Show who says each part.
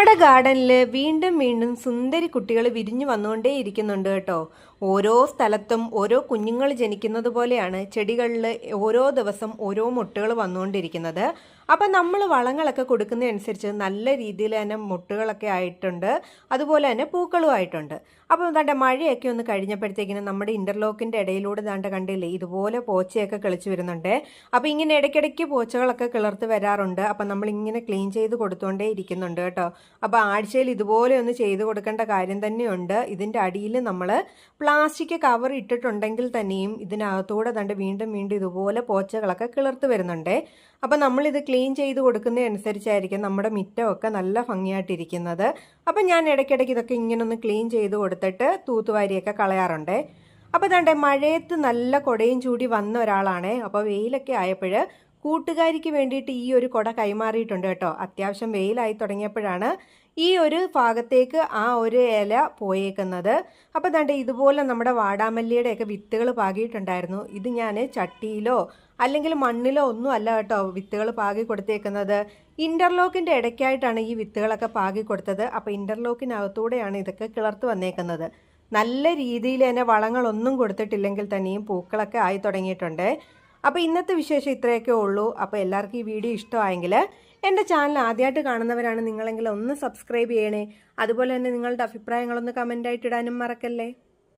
Speaker 1: നമ്മുടെ ഗാർഡനിൽ വീണ്ടും വീണ്ടും സുന്ദരി കുട്ടികൾ വിരിഞ്ഞു വന്നുകൊണ്ടേ ഇരിക്കുന്നുണ്ട് കേട്ടോ. ഓരോ സ്ഥലത്തും ഓരോ കുഞ്ഞുങ്ങൾ ജനിക്കുന്നത് പോലെയാണ് ചെടികളിൽ ഓരോ ദിവസം ഓരോ മുട്ടകൾ വന്നുകൊണ്ടിരിക്കുന്നത്. അപ്പം നമ്മൾ വളങ്ങളൊക്കെ കൊടുക്കുന്നതനുസരിച്ച് നല്ല രീതിയിൽ തന്നെ മുട്ടുകളൊക്കെ ആയിട്ടുണ്ട്. അതുപോലെ തന്നെ പൂക്കളും ആയിട്ടുണ്ട്. അപ്പം ദാണ്ട മഴയൊക്കെ ഒന്ന് കഴിഞ്ഞപ്പോഴത്തേക്കിനും നമ്മുടെ ഇന്റർലോക്കിന്റെ ഇടയിലൂടെ ദാണ്ട കണ്ടില്ലേ ഇതുപോലെ പോച്ചയൊക്കെ കളിച്ചു വരുന്നുണ്ട്. അപ്പോൾ ഇങ്ങനെ ഇടയ്ക്കിടയ്ക്ക് പോച്ചകളൊക്കെ കിളർത്ത് വരാറുണ്ട്. അപ്പം നമ്മളിങ്ങനെ ക്ലീൻ ചെയ്ത് കൊടുത്തുകൊണ്ടേ ഇരിക്കുന്നുണ്ട് കേട്ടോ. അപ്പോൾ ആഴ്ചയിൽ ഇതുപോലെ ഒന്ന് ചെയ്ത് കൊടുക്കേണ്ട കാര്യം തന്നെയുണ്ട്. ഇതിന്റെ അടിയിൽ നമ്മൾ പ്ലാസ്റ്റിക് കവർ ഇട്ടിട്ടുണ്ടെങ്കിൽ തന്നെയും ഇതിനകത്തൂടെ തണ്ട് വീണ്ടും വീണ്ടും ഇതുപോലെ പോച്ചകളൊക്കെ കിളർത്ത് വരുന്നുണ്ട്. അപ്പോൾ നമ്മളിത് ക്ലീൻ ചെയ്ത് കൊടുക്കുന്നതനുസരിച്ചായിരിക്കും നമ്മുടെ മിറ്റമൊക്കെ നല്ല ഭംഗിയായിട്ടിരിക്കുന്നത്. അപ്പോൾ ഞാൻ ഇടയ്ക്കിടയ്ക്ക് ഇതൊക്കെ ഇങ്ങനെ ഒന്ന് ക്ലീൻ ചെയ്ത് കൊടുത്തിട്ട് തൂത്തുവാരിയൊക്കെ കളയാറുണ്ട്. അപ്പോൾ തണ്ടേ മഴയത്ത് നല്ല കൊടയും ചൂടി വന്ന ഒരാളാണേ. അപ്പോൾ വെയിലൊക്കെ ആയപ്പോൾ കൂട്ടുകാരിക്ക് വേണ്ടിയിട്ട് ഈ ഒരു കുട കൈമാറിയിട്ടുണ്ട് കേട്ടോ. അത്യാവശ്യം വെയിലായി തുടങ്ങിയപ്പോഴാണ് ഈ ഒരു ഭാഗത്തേക്ക് ആ ഒരു ഇല പോയേക്കുന്നത്. അപ്പോൾ ദണ്ടേ ഇതുപോലെ നമ്മുടെ വാടാമല്ലിയുടെയൊക്കെ വിത്തുകൾ പാകിയിട്ടുണ്ടായിരുന്നു. ഇത് ഞാൻ ചട്ടിയിലോ അല്ലെങ്കിൽ മണ്ണിലോ ഒന്നും അല്ല കേട്ടോ വിത്തുകൾ പാകി കൊടുത്തേക്കുന്നത്. ഇന്റർലോക്കിന്റെ ഇടയ്ക്കായിട്ടാണ് ഈ വിത്തുകളൊക്കെ പാകി കൊടുത്തത്. അപ്പോൾ ഇന്റർലോക്കിനകത്തൂടെയാണ് ഇതൊക്കെ കിളർത്ത് വന്നേക്കുന്നത്. നല്ല രീതിയിൽ തന്നെ വളങ്ങളൊന്നും കൊടുത്തിട്ടില്ലെങ്കിൽ തന്നെയും പൂക്കളൊക്കെ ആയി തുടങ്ങിയിട്ടുണ്ട്. അപ്പോൾ ഇന്നത്തെ വിശേഷം ഇത്രയൊക്കെ ഉള്ളൂ. അപ്പോൾ എല്ലാവർക്കും ഈ വീഡിയോ ഇഷ്ടമായെങ്കിൽ എന്റെ ചാനൽ ആദ്യമായിട്ട് കാണുന്നവരാണ് നിങ്ങളെങ്കിൽ ഒന്ന് സബ്സ്ക്രൈബ് ചെയ്യണേ. അതുപോലെ തന്നെ നിങ്ങളുടെ അഭിപ്രായങ്ങളൊന്ന് കമന്റായിട്ട് ഇടാനും മറക്കല്ലേ?